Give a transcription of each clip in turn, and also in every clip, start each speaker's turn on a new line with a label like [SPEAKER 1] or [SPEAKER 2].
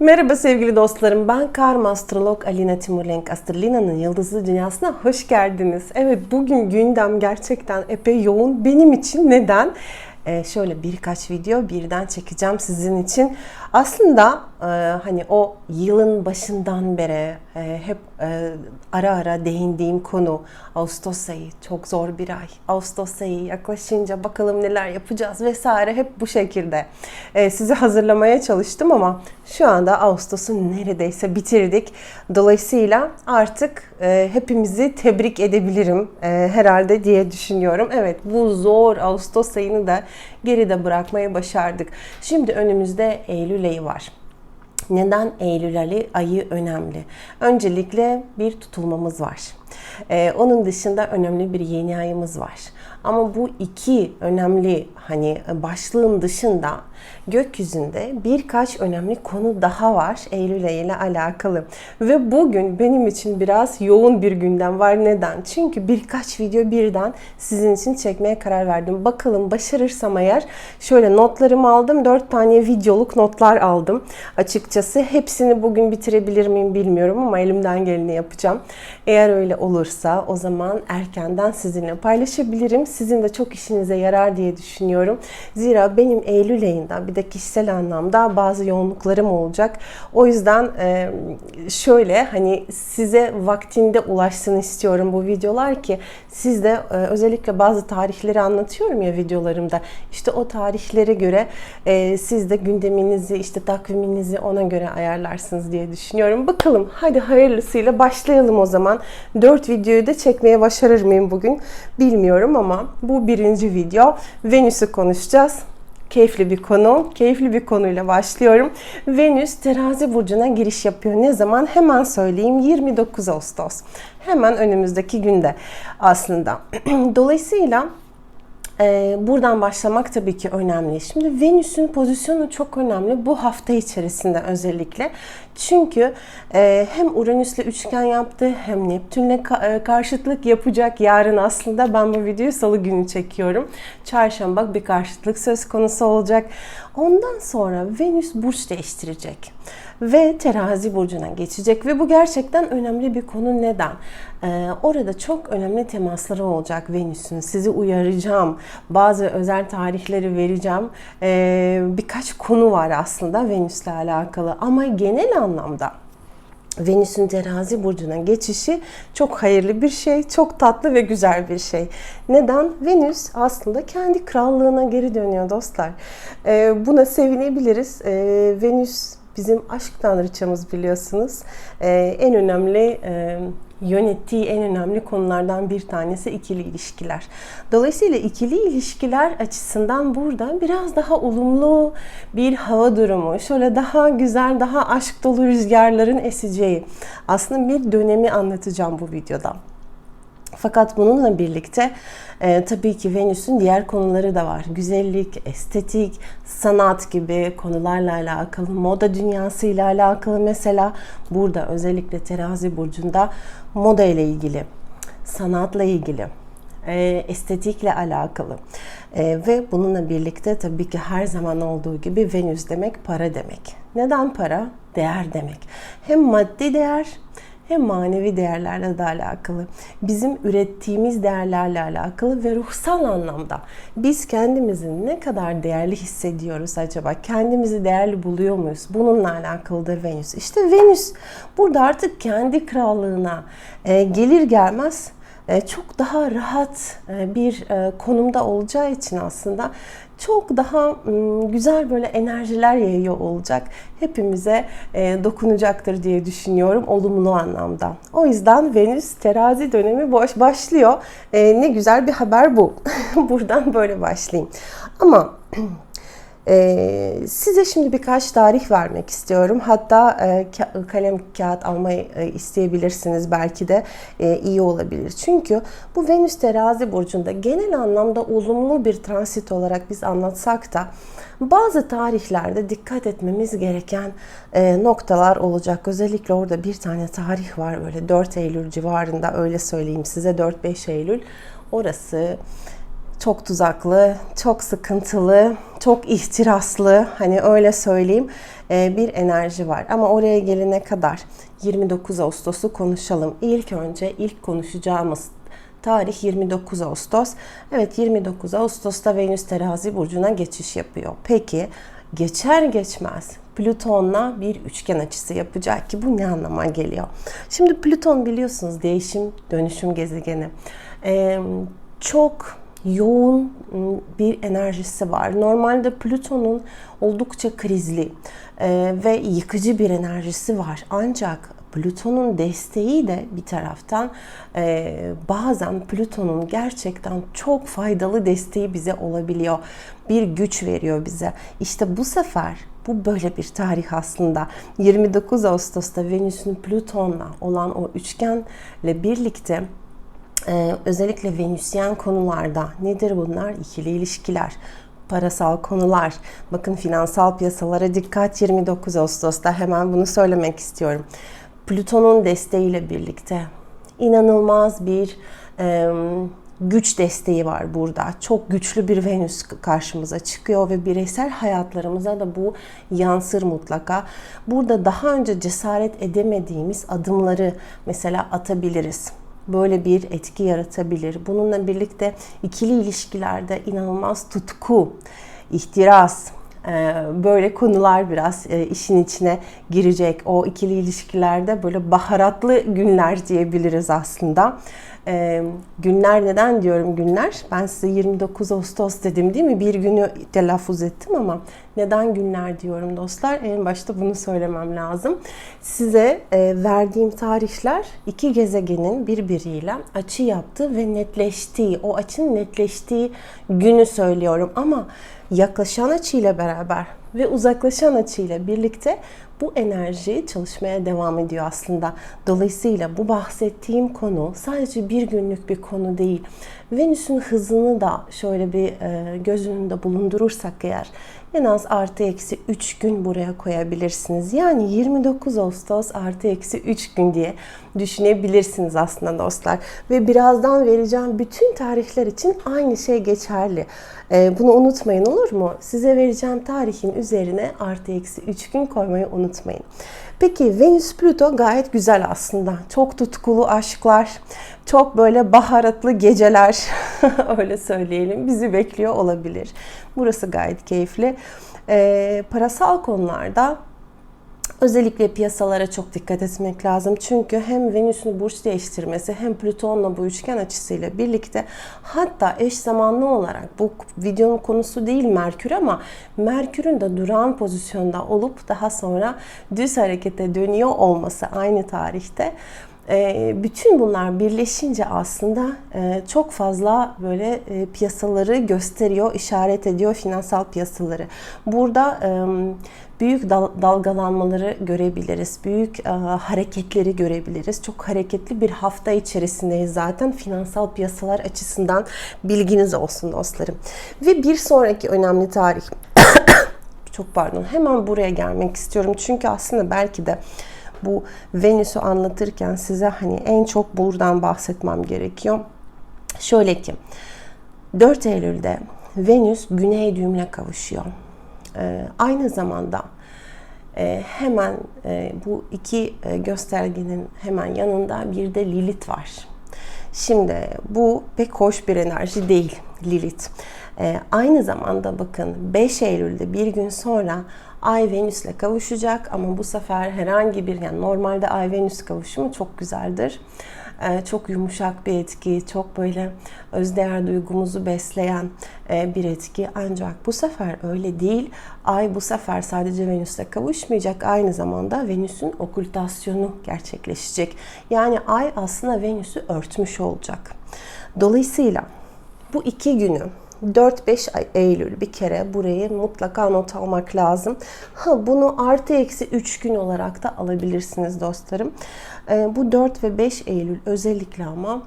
[SPEAKER 1] Merhaba sevgili dostlarım. Ben karma astrolog Alina Timurlenk. Astrolina'nın yıldızlı dünyasına hoş geldiniz. Evet bugün gündem gerçekten epey yoğun. Benim için neden? Ee, şöyle birkaç video birden çekeceğim sizin için. Aslında e, hani o yılın başından beri e, hep e, ara ara değindiğim konu Ağustos ayı çok zor bir ay. Ağustos ayı yaklaşınca bakalım neler yapacağız vesaire hep bu şekilde e, sizi hazırlamaya çalıştım ama şu anda Ağustos'u neredeyse bitirdik. Dolayısıyla artık e, hepimizi tebrik edebilirim e, herhalde diye düşünüyorum. Evet bu zor Ağustos ayını da geride bırakmayı başardık. Şimdi önümüzde Eylül ayı var. Neden Eylül ayı, önemli? Öncelikle bir tutulmamız var. Ee, onun dışında önemli bir yeni ayımız var. Ama bu iki önemli hani başlığın dışında gökyüzünde birkaç önemli konu daha var Eylül ayı ile alakalı. Ve bugün benim için biraz yoğun bir gündem var. Neden? Çünkü birkaç video birden sizin için çekmeye karar verdim. Bakalım başarırsam eğer şöyle notlarımı aldım. 4 tane videoluk notlar aldım. Açıkçası hepsini bugün bitirebilir miyim bilmiyorum ama elimden geleni yapacağım. Eğer öyle olursa o zaman erkenden sizinle paylaşabilirim. Sizin de çok işinize yarar diye düşünüyorum. Zira benim Eylül ayında bir de kişisel anlamda bazı yoğunluklarım olacak. O yüzden e, şöyle hani size vaktinde ulaşsın istiyorum bu videolar ki siz de e, özellikle bazı tarihleri anlatıyorum ya videolarımda. İşte o tarihlere göre e, siz de gündeminizi işte takviminizi ona göre ayarlarsınız diye düşünüyorum. Bakalım hadi hayırlısıyla başlayalım o zaman. 4 videoyu da çekmeye başarır mıyım bugün bilmiyorum ama bu birinci video. Venüs'ü konuşacağız keyifli bir konu. Keyifli bir konuyla başlıyorum. Venüs terazi burcuna giriş yapıyor. Ne zaman? Hemen söyleyeyim. 29 Ağustos. Hemen önümüzdeki günde aslında. Dolayısıyla ee, buradan başlamak tabii ki önemli. Şimdi Venüs'ün pozisyonu çok önemli bu hafta içerisinde özellikle. Çünkü e, hem Uranüs'le üçgen yaptı hem Neptün'le ka- e, karşıtlık yapacak yarın aslında. Ben bu videoyu salı günü çekiyorum. Çarşamba bir karşıtlık söz konusu olacak. Ondan sonra Venüs burç değiştirecek ve terazi burcuna geçecek ve bu gerçekten önemli bir konu neden? Ee, orada çok önemli temasları olacak Venüs'ün. Sizi uyaracağım. Bazı özel tarihleri vereceğim. Ee, birkaç konu var aslında Venüs'le alakalı ama genel anlamda Venüs'ün terazi burcuna geçişi çok hayırlı bir şey, çok tatlı ve güzel bir şey. Neden? Venüs aslında kendi krallığına geri dönüyor dostlar. Ee, buna sevinebiliriz. Ee, Venüs bizim aşk tanrıçamız biliyorsunuz. Ee, en önemli e, yönettiği en önemli konulardan bir tanesi ikili ilişkiler. Dolayısıyla ikili ilişkiler açısından burada biraz daha olumlu bir hava durumu, şöyle daha güzel, daha aşk dolu rüzgarların eseceği aslında bir dönemi anlatacağım bu videoda. Fakat bununla birlikte e, tabii ki Venüs'ün diğer konuları da var. Güzellik, estetik, sanat gibi konularla alakalı, moda dünyasıyla alakalı mesela burada özellikle terazi burcunda moda ile ilgili, sanatla ilgili, e, estetikle alakalı e, ve bununla birlikte tabii ki her zaman olduğu gibi Venüs demek para demek. Neden para? Değer demek. Hem maddi değer hem manevi değerlerle de alakalı, bizim ürettiğimiz değerlerle alakalı ve ruhsal anlamda biz kendimizi ne kadar değerli hissediyoruz acaba? Kendimizi değerli buluyor muyuz? Bununla alakalıdır Venüs. İşte Venüs burada artık kendi krallığına e, gelir gelmez e, çok daha rahat e, bir konumda olacağı için aslında çok daha güzel böyle enerjiler yayıyor olacak. Hepimize dokunacaktır diye düşünüyorum olumlu anlamda. O yüzden Venüs terazi dönemi boş başlıyor. Ne güzel bir haber bu. Buradan böyle başlayayım. Ama ee, size şimdi birkaç tarih vermek istiyorum. Hatta e, kalem kağıt almayı e, isteyebilirsiniz. Belki de e, iyi olabilir. Çünkü bu Venüs terazi burcunda genel anlamda olumlu bir transit olarak biz anlatsak da bazı tarihlerde dikkat etmemiz gereken e, noktalar olacak. Özellikle orada bir tane tarih var böyle 4 Eylül civarında öyle söyleyeyim size 4-5 Eylül. Orası çok tuzaklı, çok sıkıntılı, çok ihtiraslı hani öyle söyleyeyim e, bir enerji var. Ama oraya gelene kadar 29 Ağustos'u konuşalım. İlk önce ilk konuşacağımız tarih 29 Ağustos. Evet 29 Ağustos'ta Venüs terazi burcuna geçiş yapıyor. Peki geçer geçmez Plüton'la bir üçgen açısı yapacak ki bu ne anlama geliyor? Şimdi Plüton biliyorsunuz değişim dönüşüm gezegeni. Ee, çok yoğun ıı, bir enerjisi var. Normalde Plüton'un oldukça krizli e, ve yıkıcı bir enerjisi var. Ancak Plüton'un desteği de bir taraftan e, bazen Plüton'un gerçekten çok faydalı desteği bize olabiliyor. Bir güç veriyor bize. İşte bu sefer bu böyle bir tarih aslında. 29 Ağustos'ta Venüs'ün Plüton'la olan o üçgenle birlikte ee, özellikle Venüsyen konularda nedir bunlar? İkili ilişkiler, parasal konular, bakın finansal piyasalara dikkat 29 Ağustos'ta hemen bunu söylemek istiyorum. Plüton'un desteğiyle birlikte inanılmaz bir e, güç desteği var burada. Çok güçlü bir Venüs karşımıza çıkıyor ve bireysel hayatlarımıza da bu yansır mutlaka. Burada daha önce cesaret edemediğimiz adımları mesela atabiliriz böyle bir etki yaratabilir. Bununla birlikte ikili ilişkilerde inanılmaz tutku, ihtiras, böyle konular biraz e, işin içine girecek. O ikili ilişkilerde böyle baharatlı günler diyebiliriz aslında. E, günler neden diyorum günler? Ben size 29 Ağustos dedim değil mi? Bir günü telaffuz ettim ama neden günler diyorum dostlar? En başta bunu söylemem lazım. Size e, verdiğim tarihler iki gezegenin birbiriyle açı yaptığı ve netleştiği, o açının netleştiği günü söylüyorum ama yaklaşan açıyla beraber ve uzaklaşan açıyla birlikte bu enerji çalışmaya devam ediyor aslında. Dolayısıyla bu bahsettiğim konu sadece bir günlük bir konu değil. Venüs'ün hızını da şöyle bir e, göz önünde bulundurursak eğer en az artı eksi 3 gün buraya koyabilirsiniz. Yani 29 Ağustos artı eksi 3 gün diye düşünebilirsiniz aslında dostlar. Ve birazdan vereceğim bütün tarihler için aynı şey geçerli. Ee, bunu unutmayın olur mu? Size vereceğim tarihin üzerine artı eksi 3 gün koymayı unutmayın. Peki Venüs Plüto gayet güzel aslında. Çok tutkulu aşklar, çok böyle baharatlı geceler öyle söyleyelim bizi bekliyor olabilir. Burası gayet keyifli. Ee, parasal konularda Özellikle piyasalara çok dikkat etmek lazım. Çünkü hem Venüs'ün burç değiştirmesi hem Plüton'la bu üçgen açısıyla birlikte hatta eş zamanlı olarak bu videonun konusu değil Merkür ama Merkür'ün de duran pozisyonda olup daha sonra düz harekete dönüyor olması aynı tarihte ee, bütün bunlar birleşince aslında e, çok fazla böyle e, piyasaları gösteriyor, işaret ediyor finansal piyasaları. Burada büyük dalgalanmaları görebiliriz, büyük hareketleri görebiliriz. Çok hareketli bir hafta içerisindeyiz zaten finansal piyasalar açısından bilginiz olsun dostlarım. Ve bir sonraki önemli tarih, çok pardon hemen buraya gelmek istiyorum çünkü aslında belki de bu Venüs'ü anlatırken size hani en çok buradan bahsetmem gerekiyor. Şöyle ki 4 Eylül'de Venüs güney düğümle kavuşuyor. Ee, aynı zamanda e, hemen e, bu iki e, göstergenin hemen yanında bir de Lilith var. Şimdi bu pek hoş bir enerji değil Lilith. E, aynı zamanda bakın 5 Eylül'de bir gün sonra Ay Venüs'le kavuşacak ama bu sefer herhangi bir yani normalde Ay Venüs kavuşumu çok güzeldir. Ee, çok yumuşak bir etki, çok böyle özdeğer duygumuzu besleyen e, bir etki. Ancak bu sefer öyle değil. Ay bu sefer sadece Venüs'le kavuşmayacak. Aynı zamanda Venüs'ün okültasyonu gerçekleşecek. Yani Ay aslında Venüs'ü örtmüş olacak. Dolayısıyla bu iki günü 4-5 Eylül bir kere burayı mutlaka not almak lazım. Ha, bunu artı eksi 3 gün olarak da alabilirsiniz dostlarım. E, bu 4 ve 5 Eylül özellikle ama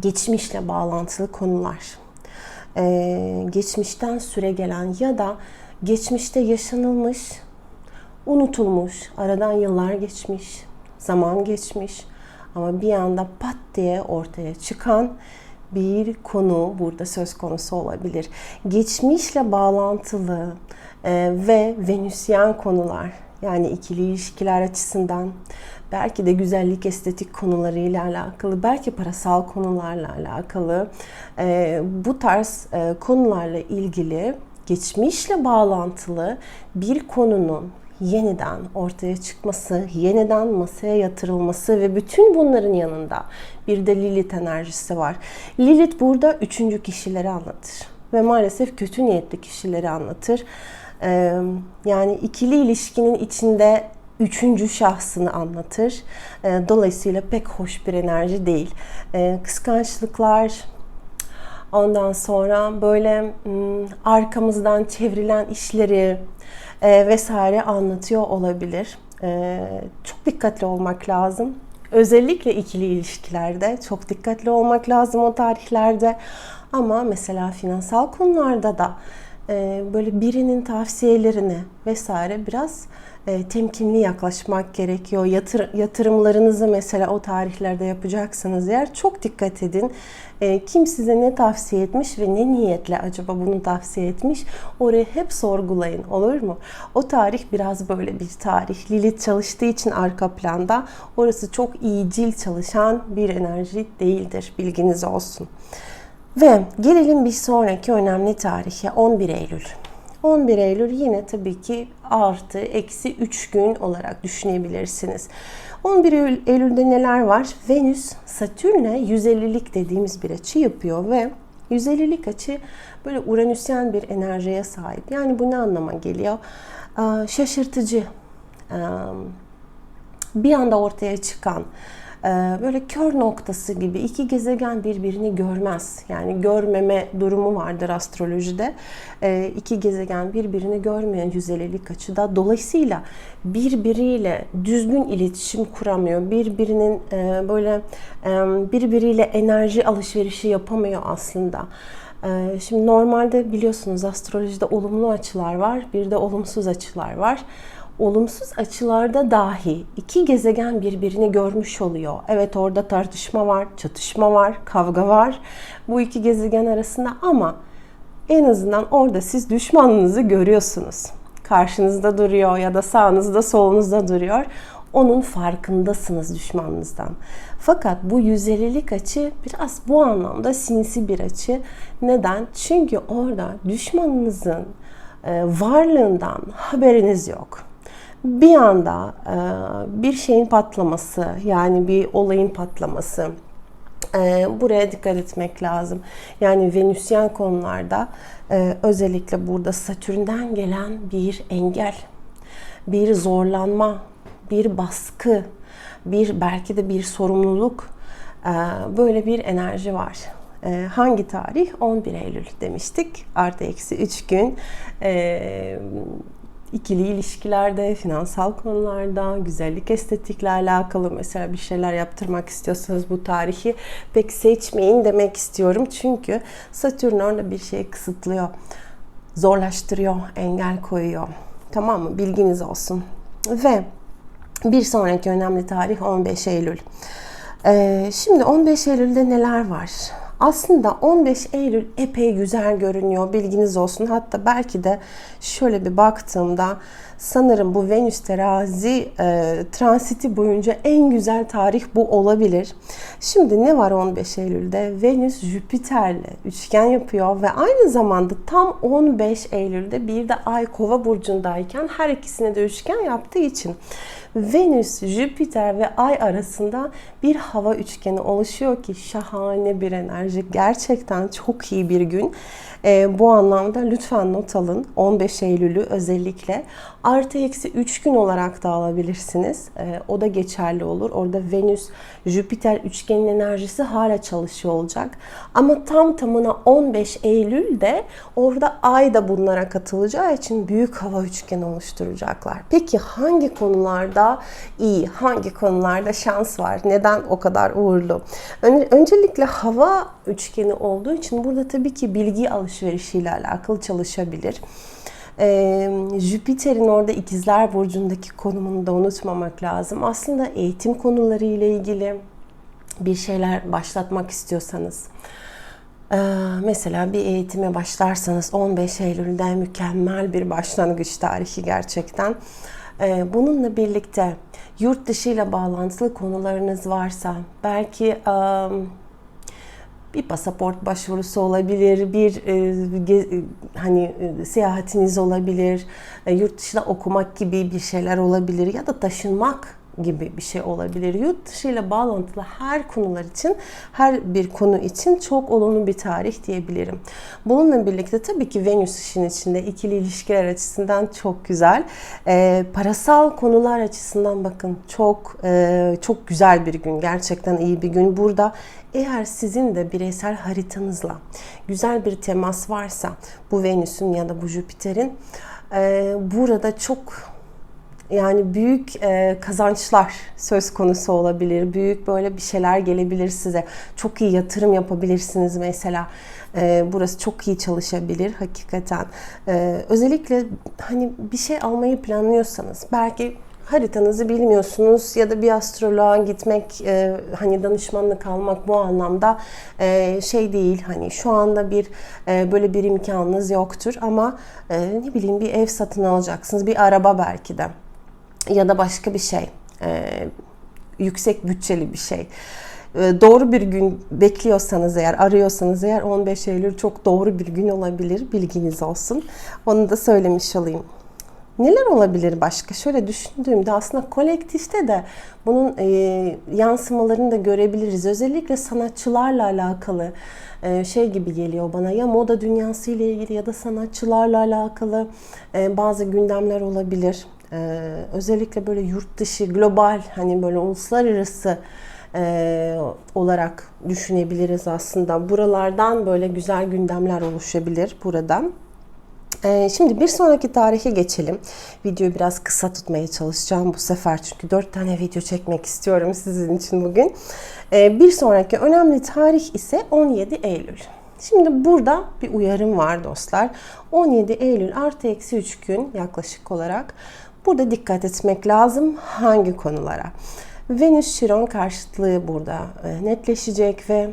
[SPEAKER 1] geçmişle bağlantılı konular. E, geçmişten süre gelen ya da geçmişte yaşanılmış, unutulmuş, aradan yıllar geçmiş, zaman geçmiş ama bir anda pat diye ortaya çıkan bir konu burada söz konusu olabilir. Geçmişle bağlantılı e, ve venüsyen konular yani ikili ilişkiler açısından belki de güzellik estetik konularıyla alakalı, belki parasal konularla alakalı e, bu tarz e, konularla ilgili geçmişle bağlantılı bir konunun yeniden ortaya çıkması, yeniden masaya yatırılması ve bütün bunların yanında bir de Lilith enerjisi var. Lilith burada üçüncü kişileri anlatır ve maalesef kötü niyetli kişileri anlatır. Ee, yani ikili ilişkinin içinde üçüncü şahsını anlatır. Ee, dolayısıyla pek hoş bir enerji değil. Ee, kıskançlıklar, ondan sonra böyle hmm, arkamızdan çevrilen işleri, e, vesaire anlatıyor olabilir. E, çok dikkatli olmak lazım. Özellikle ikili ilişkilerde çok dikkatli olmak lazım o tarihlerde. Ama mesela finansal konularda da e, böyle birinin tavsiyelerini vesaire biraz e, temkinli yaklaşmak gerekiyor. Yatır, yatırımlarınızı mesela o tarihlerde yapacaksınız eğer çok dikkat edin. E, kim size ne tavsiye etmiş ve ne niyetle acaba bunu tavsiye etmiş orayı hep sorgulayın olur mu? O tarih biraz böyle bir tarih. Lilith çalıştığı için arka planda orası çok iyicil çalışan bir enerji değildir. Bilginiz olsun. Ve gelelim bir sonraki önemli tarihe 11 Eylül. 11 Eylül yine tabii ki artı eksi 3 gün olarak düşünebilirsiniz. 11 Eylül'de neler var? Venüs Satürn'e 150'lik dediğimiz bir açı yapıyor ve 150'lik açı böyle uranüsyen bir enerjiye sahip. Yani bu ne anlama geliyor? Şaşırtıcı, bir anda ortaya çıkan, böyle kör noktası gibi iki gezegen birbirini görmez. Yani görmeme durumu vardır astrolojide. Ee, iki gezegen birbirini görmeyen 150'lik açıda. Dolayısıyla birbiriyle düzgün iletişim kuramıyor. Birbirinin e, böyle e, birbiriyle enerji alışverişi yapamıyor aslında. Ee, şimdi normalde biliyorsunuz astrolojide olumlu açılar var, bir de olumsuz açılar var olumsuz açılarda dahi iki gezegen birbirini görmüş oluyor. Evet orada tartışma var, çatışma var, kavga var bu iki gezegen arasında ama en azından orada siz düşmanınızı görüyorsunuz. Karşınızda duruyor ya da sağınızda solunuzda duruyor. Onun farkındasınız düşmanınızdan. Fakat bu 150'lik açı biraz bu anlamda sinsi bir açı. Neden? Çünkü orada düşmanınızın e, varlığından haberiniz yok bir anda e, bir şeyin patlaması yani bir olayın patlaması e, buraya dikkat etmek lazım. Yani Venüsyen konularda e, özellikle burada Satürn'den gelen bir engel, bir zorlanma, bir baskı, bir belki de bir sorumluluk böyle bir enerji var. hangi tarih? 11 Eylül demiştik. Artı eksi 3 gün ikili ilişkilerde, finansal konularda, güzellik estetikle alakalı mesela bir şeyler yaptırmak istiyorsanız bu tarihi pek seçmeyin demek istiyorum. Çünkü Satürn orada bir şey kısıtlıyor, zorlaştırıyor, engel koyuyor. Tamam mı? Bilginiz olsun. Ve bir sonraki önemli tarih 15 Eylül. Ee, şimdi 15 Eylül'de neler var? Aslında 15 Eylül epey güzel görünüyor. Bilginiz olsun. Hatta belki de şöyle bir baktığımda sanırım bu Venüs terazi e, transiti boyunca en güzel tarih bu olabilir. Şimdi ne var 15 Eylül'de? Venüs Jüpiter'le üçgen yapıyor ve aynı zamanda tam 15 Eylül'de bir de Ay Kova burcundayken her ikisine de üçgen yaptığı için Venüs, Jüpiter ve Ay arasında bir hava üçgeni oluşuyor ki şahane bir enerji. Gerçekten çok iyi bir gün. E, bu anlamda lütfen not alın. 15 Eylül'ü özellikle artı eksi 3 gün olarak da alabilirsiniz. E, o da geçerli olur. Orada Venüs, Jüpiter üçgenin enerjisi hala çalışıyor olacak. Ama tam tamına 15 Eylül'de orada Ay da bunlara katılacağı için büyük hava üçgeni oluşturacaklar. Peki hangi konularda iyi, hangi konularda şans var? Neden o kadar uğurlu? Öncelikle hava üçgeni olduğu için burada tabii ki bilgi alışverişiyle alakalı çalışabilir. Ee, Jüpiter'in orada ikizler burcundaki konumunu da unutmamak lazım. Aslında eğitim konuları ile ilgili bir şeyler başlatmak istiyorsanız, Ee, mesela bir eğitime başlarsanız 15 Eylül'de mükemmel bir başlangıç tarihi gerçekten. Ee, bununla birlikte yurt dışı ile bağlantılı konularınız varsa belki um, bir pasaport başvurusu olabilir, bir e, hani e, seyahatiniz olabilir, e, yurt dışında okumak gibi bir şeyler olabilir ya da taşınmak gibi bir şey olabilir. Yurt dışı bağlantılı her konular için, her bir konu için çok olumlu bir tarih diyebilirim. Bununla birlikte tabii ki Venüs işin içinde ikili ilişkiler açısından çok güzel. E, parasal konular açısından bakın çok e, çok güzel bir gün. Gerçekten iyi bir gün. Burada eğer sizin de bireysel haritanızla güzel bir temas varsa bu Venüs'ün ya da bu Jüpiter'in e, burada çok yani büyük e, kazançlar söz konusu olabilir. Büyük böyle bir şeyler gelebilir size. Çok iyi yatırım yapabilirsiniz mesela. E, burası çok iyi çalışabilir hakikaten. E, özellikle hani bir şey almayı planlıyorsanız belki haritanızı bilmiyorsunuz ya da bir astroloğa gitmek e, hani danışmanlık almak bu anlamda e, şey değil hani şu anda bir e, böyle bir imkanınız yoktur ama e, ne bileyim bir ev satın alacaksınız bir araba belki de ya da başka bir şey. E, yüksek bütçeli bir şey. E, doğru bir gün bekliyorsanız eğer, arıyorsanız eğer 15 Eylül çok doğru bir gün olabilir. Bilginiz olsun. Onu da söylemiş olayım. Neler olabilir başka? Şöyle düşündüğümde aslında kolektifte de bunun e, yansımalarını da görebiliriz. Özellikle sanatçılarla alakalı e, şey gibi geliyor bana. Ya moda dünyası ile ilgili ya da sanatçılarla alakalı e, bazı gündemler olabilir. Ee, özellikle böyle yurt dışı, global hani böyle uluslararası e, olarak düşünebiliriz aslında. Buralardan böyle güzel gündemler oluşabilir buradan. Ee, şimdi bir sonraki tarihe geçelim. Videoyu biraz kısa tutmaya çalışacağım bu sefer çünkü 4 tane video çekmek istiyorum sizin için bugün. Ee, bir sonraki önemli tarih ise 17 Eylül. Şimdi burada bir uyarım var dostlar. 17 Eylül artı eksi 3 gün yaklaşık olarak Burada dikkat etmek lazım hangi konulara. Venüs Şiron karşıtlığı burada e, netleşecek ve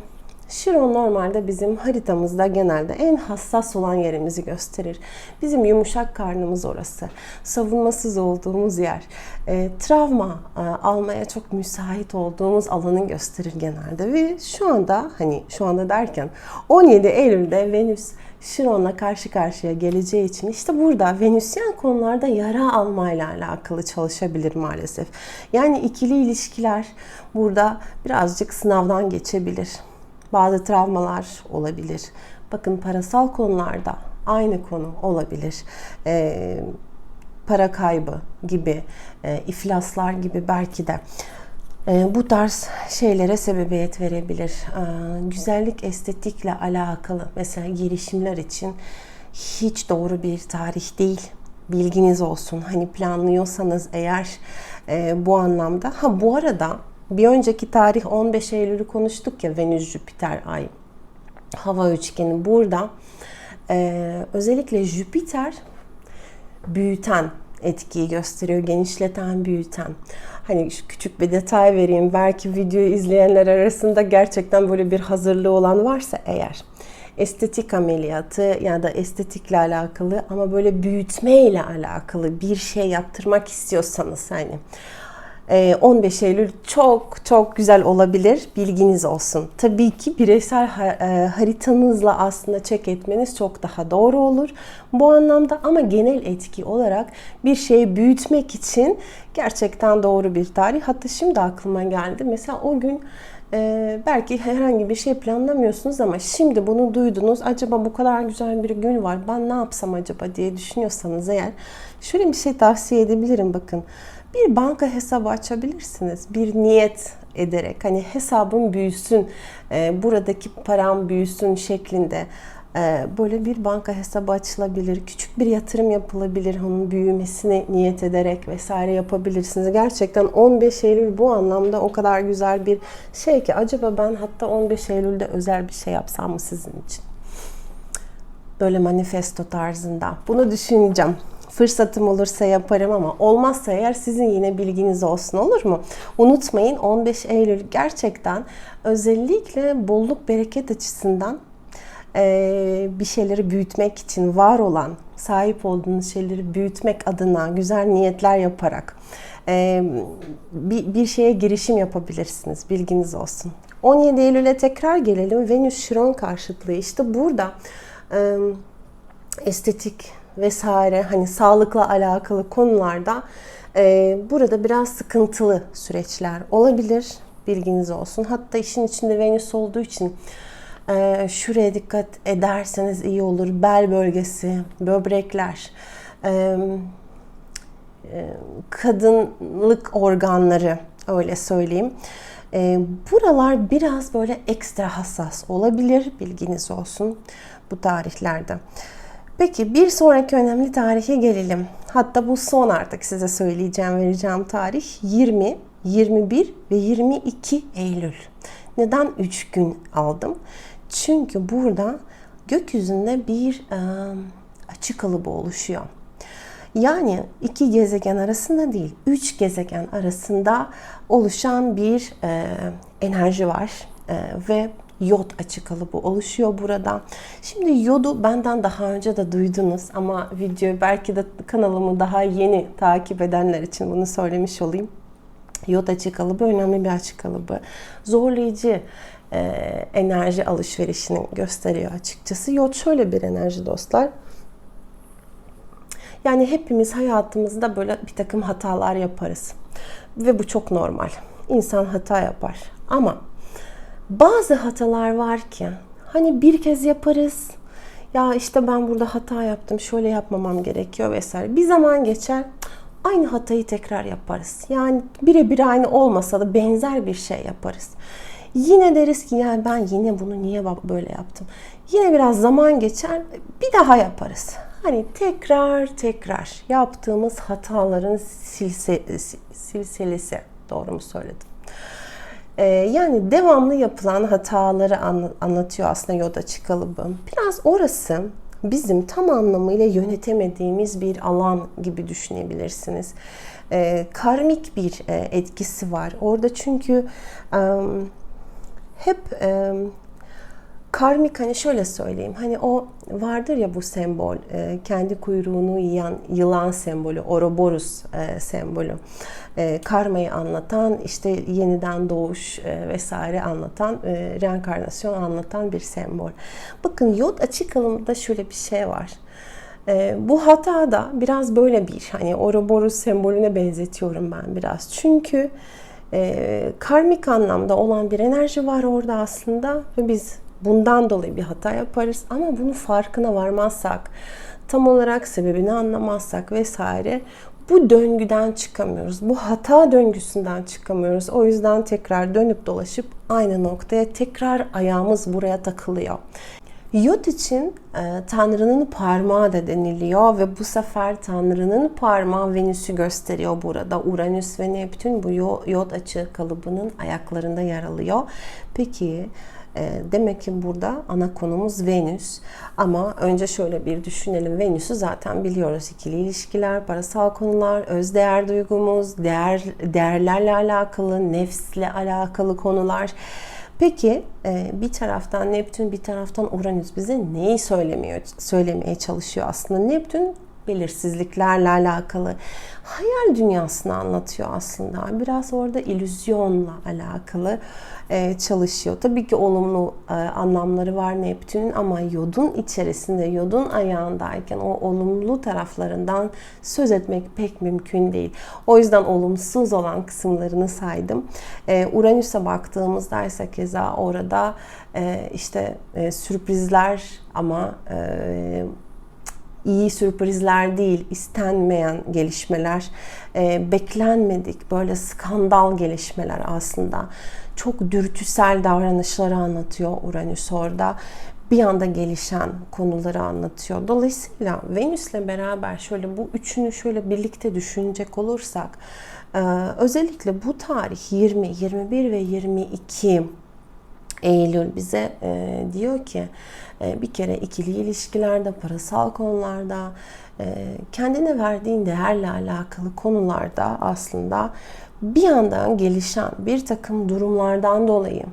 [SPEAKER 1] Şiron normalde bizim haritamızda genelde en hassas olan yerimizi gösterir. Bizim yumuşak karnımız orası. Savunmasız olduğumuz yer. E, travma e, almaya çok müsait olduğumuz alanı gösterir genelde. Ve şu anda hani şu anda derken 17 Eylül'de Venüs Şiron'la karşı karşıya geleceği için işte burada Venüsyen konularda yara almayla alakalı çalışabilir maalesef. Yani ikili ilişkiler burada birazcık sınavdan geçebilir. Bazı travmalar olabilir. Bakın parasal konularda aynı konu olabilir. Ee, para kaybı gibi, e, iflaslar gibi belki de bu tarz şeylere sebebiyet verebilir. E, güzellik estetikle alakalı mesela girişimler için hiç doğru bir tarih değil. Bilginiz olsun. Hani planlıyorsanız eğer e, bu anlamda. Ha bu arada bir önceki tarih 15 Eylül'ü konuştuk ya Venüs Jüpiter ay hava üçgeni burada e, özellikle Jüpiter büyüten etkiyi gösteriyor, genişleten, büyüten. Hani şu küçük bir detay vereyim. Belki videoyu izleyenler arasında gerçekten böyle bir hazırlığı olan varsa eğer estetik ameliyatı ya da estetikle alakalı ama böyle büyütme ile alakalı bir şey yaptırmak istiyorsanız hani 15 ee, Eylül çok çok güzel olabilir. Bilginiz olsun. Tabii ki bireysel e, haritanızla aslında çek etmeniz çok daha doğru olur. Bu anlamda ama genel etki olarak bir şeyi büyütmek için gerçekten doğru bir tarih. Hatta şimdi aklıma geldi. Mesela o gün ee, belki herhangi bir şey planlamıyorsunuz ama şimdi bunu duydunuz. Acaba bu kadar güzel bir gün var. Ben ne yapsam acaba diye düşünüyorsanız eğer şöyle bir şey tavsiye edebilirim bakın bir banka hesabı açabilirsiniz. Bir niyet ederek hani hesabım büyüsün, e, buradaki param büyüsün şeklinde e, böyle bir banka hesabı açılabilir. Küçük bir yatırım yapılabilir. Onun büyümesini niyet ederek vesaire yapabilirsiniz. Gerçekten 15 Eylül bu anlamda o kadar güzel bir şey ki acaba ben hatta 15 Eylül'de özel bir şey yapsam mı sizin için? Böyle manifesto tarzında. Bunu düşüneceğim fırsatım olursa yaparım ama olmazsa eğer sizin yine bilginiz olsun olur mu? Unutmayın 15 Eylül gerçekten özellikle bolluk bereket açısından e, bir şeyleri büyütmek için var olan, sahip olduğunuz şeyleri büyütmek adına güzel niyetler yaparak e, bir, bir şeye girişim yapabilirsiniz. Bilginiz olsun. 17 Eylül'e tekrar gelelim. Venüs Şiron karşıtlığı. İşte burada e, estetik vesaire hani sağlıkla alakalı konularda e, burada biraz sıkıntılı süreçler olabilir. Bilginiz olsun. Hatta işin içinde Venüs olduğu için e, şuraya dikkat ederseniz iyi olur. Bel bölgesi, böbrekler, e, e, kadınlık organları öyle söyleyeyim. E, buralar biraz böyle ekstra hassas olabilir. Bilginiz olsun bu tarihlerde. Peki bir sonraki önemli tarihe gelelim. Hatta bu son artık size söyleyeceğim, vereceğim tarih 20, 21 ve 22 Eylül. Neden 3 gün aldım? Çünkü burada gökyüzünde bir e, açık kalıbı oluşuyor. Yani iki gezegen arasında değil, üç gezegen arasında oluşan bir e, enerji var e, ve yod açık kalıbı oluşuyor burada. Şimdi yodu benden daha önce de duydunuz ama video belki de kanalımı daha yeni takip edenler için bunu söylemiş olayım. Yod açık kalıbı önemli bir açık kalıbı. Zorlayıcı e, enerji alışverişini gösteriyor açıkçası. Yod şöyle bir enerji dostlar. Yani hepimiz hayatımızda böyle bir takım hatalar yaparız. Ve bu çok normal. İnsan hata yapar. Ama bazı hatalar var ki hani bir kez yaparız. Ya işte ben burada hata yaptım. Şöyle yapmamam gerekiyor vesaire. Bir zaman geçer. Aynı hatayı tekrar yaparız. Yani birebir aynı olmasa da benzer bir şey yaparız. Yine deriz ki yani ben yine bunu niye böyle yaptım? Yine biraz zaman geçer, bir daha yaparız. Hani tekrar tekrar yaptığımız hataların silse, silsilesi. Doğru mu söyledim? Ee, yani devamlı yapılan hataları anlatıyor aslında Yoda kalıbı. Biraz orası bizim tam anlamıyla yönetemediğimiz bir alan gibi düşünebilirsiniz. Ee, karmik bir e, etkisi var. Orada çünkü hep karmik hani şöyle söyleyeyim hani o vardır ya bu sembol e, kendi kuyruğunu yiyen yılan sembolü Ouroboros e, sembolü e, karmayı anlatan işte yeniden doğuş e, vesaire anlatan e, reenkarnasyon anlatan bir sembol. Bakın yod açık alımda şöyle bir şey var. E, bu hata da biraz böyle bir hani Ouroboros sembolüne benzetiyorum ben biraz. Çünkü e, karmik anlamda olan bir enerji var orada aslında ve biz bundan dolayı bir hata yaparız ama bunun farkına varmazsak, tam olarak sebebini anlamazsak vesaire bu döngüden çıkamıyoruz. Bu hata döngüsünden çıkamıyoruz. O yüzden tekrar dönüp dolaşıp aynı noktaya tekrar ayağımız buraya takılıyor. Yod için e, Tanrı'nın parmağı da deniliyor ve bu sefer Tanrı'nın parmağı Venüs'ü gösteriyor burada. Uranüs ve Neptün bu yod açı kalıbının ayaklarında yer alıyor. Peki demek ki burada ana konumuz Venüs. Ama önce şöyle bir düşünelim. Venüs'ü zaten biliyoruz. İkili ilişkiler, parasal konular, öz değer duygumuz, değer değerlerle alakalı, nefsle alakalı konular. Peki e, bir taraftan Neptün bir taraftan Uranüs bize neyi söylemiyor, söylemeye çalışıyor aslında? Neptün belirsizliklerle alakalı hayal dünyasını anlatıyor aslında. Biraz orada illüzyonla alakalı e, çalışıyor. Tabii ki olumlu e, anlamları var Neptün'ün ama yodun içerisinde, yodun ayağındayken o olumlu taraflarından söz etmek pek mümkün değil. O yüzden olumsuz olan kısımlarını saydım. E, Uranüs'e baktığımızda ise keza orada işte sürprizler ama iyi sürprizler değil, istenmeyen gelişmeler, e, beklenmedik böyle skandal gelişmeler aslında. Çok dürtüsel davranışları anlatıyor Uranüs orada. Bir anda gelişen konuları anlatıyor. Dolayısıyla Venüs'le beraber şöyle bu üçünü şöyle birlikte düşünecek olursak e, özellikle bu tarih 20, 21 ve 22 Eylül bize e, diyor ki e, bir kere ikili ilişkilerde, parasal konularda, e, kendine verdiğin değerle alakalı konularda aslında bir yandan gelişen bir takım durumlardan dolayı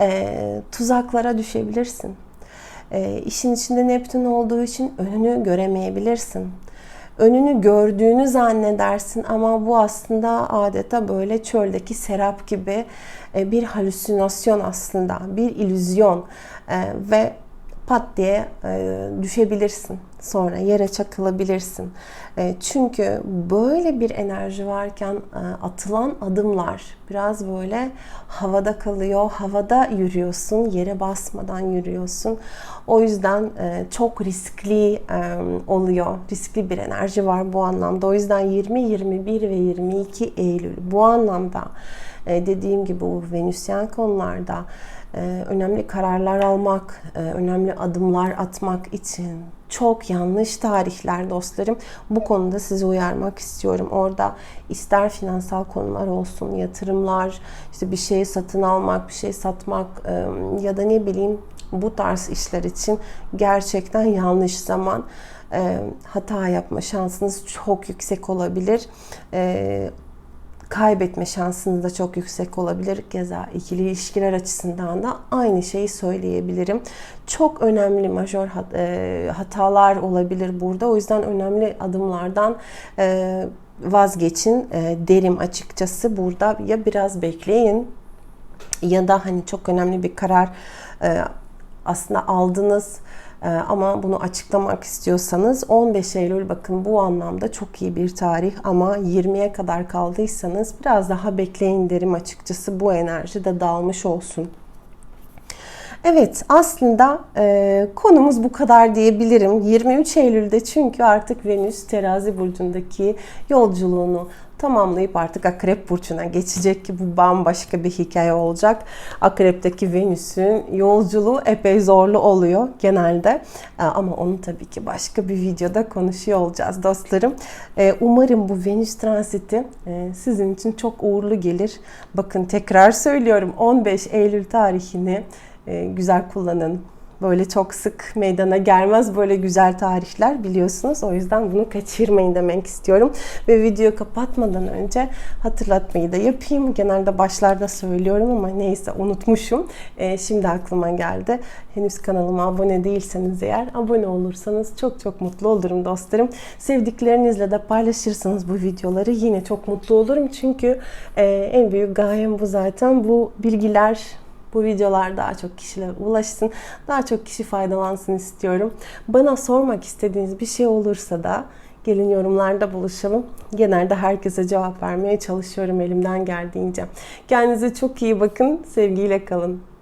[SPEAKER 1] e, tuzaklara düşebilirsin. E, işin içinde Neptün olduğu için önünü göremeyebilirsin. Önünü gördüğünü zannedersin ama bu aslında adeta böyle çöldeki serap gibi bir halüsinasyon aslında, bir illüzyon E, ve pat diye e, düşebilirsin. Sonra yere çakılabilirsin. E, çünkü böyle bir enerji varken e, atılan adımlar biraz böyle havada kalıyor. Havada yürüyorsun, yere basmadan yürüyorsun. O yüzden e, çok riskli e, oluyor. Riskli bir enerji var bu anlamda. O yüzden 20, 21 ve 22 Eylül bu anlamda e, dediğim gibi bu Venüsyen konularda e, önemli kararlar almak, e, önemli adımlar atmak için çok yanlış tarihler dostlarım. Bu konuda sizi uyarmak istiyorum. Orada ister finansal konular olsun, yatırımlar, işte bir şeyi satın almak, bir şey satmak ya da ne bileyim bu tarz işler için gerçekten yanlış zaman. Hata yapma şansınız çok yüksek olabilir kaybetme şansınız da çok yüksek olabilir. Keza ikili ilişkiler açısından da aynı şeyi söyleyebilirim. Çok önemli majör e, hatalar olabilir burada. O yüzden önemli adımlardan e, vazgeçin e, derim açıkçası. Burada ya biraz bekleyin ya da hani çok önemli bir karar aslında aldınız ama bunu açıklamak istiyorsanız 15 Eylül bakın bu anlamda çok iyi bir tarih ama 20'ye kadar kaldıysanız biraz daha bekleyin derim açıkçası bu enerji de dağılmış olsun. Evet aslında e, konumuz bu kadar diyebilirim. 23 Eylül'de çünkü artık Venüs terazi burcundaki yolculuğunu tamamlayıp artık Akrep Burcu'na geçecek ki bu bambaşka bir hikaye olacak. Akrep'teki Venüs'ün yolculuğu epey zorlu oluyor genelde. E, ama onu tabii ki başka bir videoda konuşuyor olacağız dostlarım. E, umarım bu Venüs transiti e, sizin için çok uğurlu gelir. Bakın tekrar söylüyorum 15 Eylül tarihini güzel kullanın. Böyle çok sık meydana gelmez böyle güzel tarihler biliyorsunuz. O yüzden bunu kaçırmayın demek istiyorum. Ve video kapatmadan önce hatırlatmayı da yapayım. Genelde başlarda söylüyorum ama neyse unutmuşum. Ee, şimdi aklıma geldi. Henüz kanalıma abone değilseniz eğer abone olursanız çok çok mutlu olurum dostlarım. Sevdiklerinizle de paylaşırsanız bu videoları yine çok mutlu olurum. Çünkü e, en büyük gayem bu zaten. Bu bilgiler bu videolar daha çok kişilere ulaşsın. Daha çok kişi faydalansın istiyorum. Bana sormak istediğiniz bir şey olursa da gelin yorumlarda buluşalım. Genelde herkese cevap vermeye çalışıyorum elimden geldiğince. Kendinize çok iyi bakın. Sevgiyle kalın.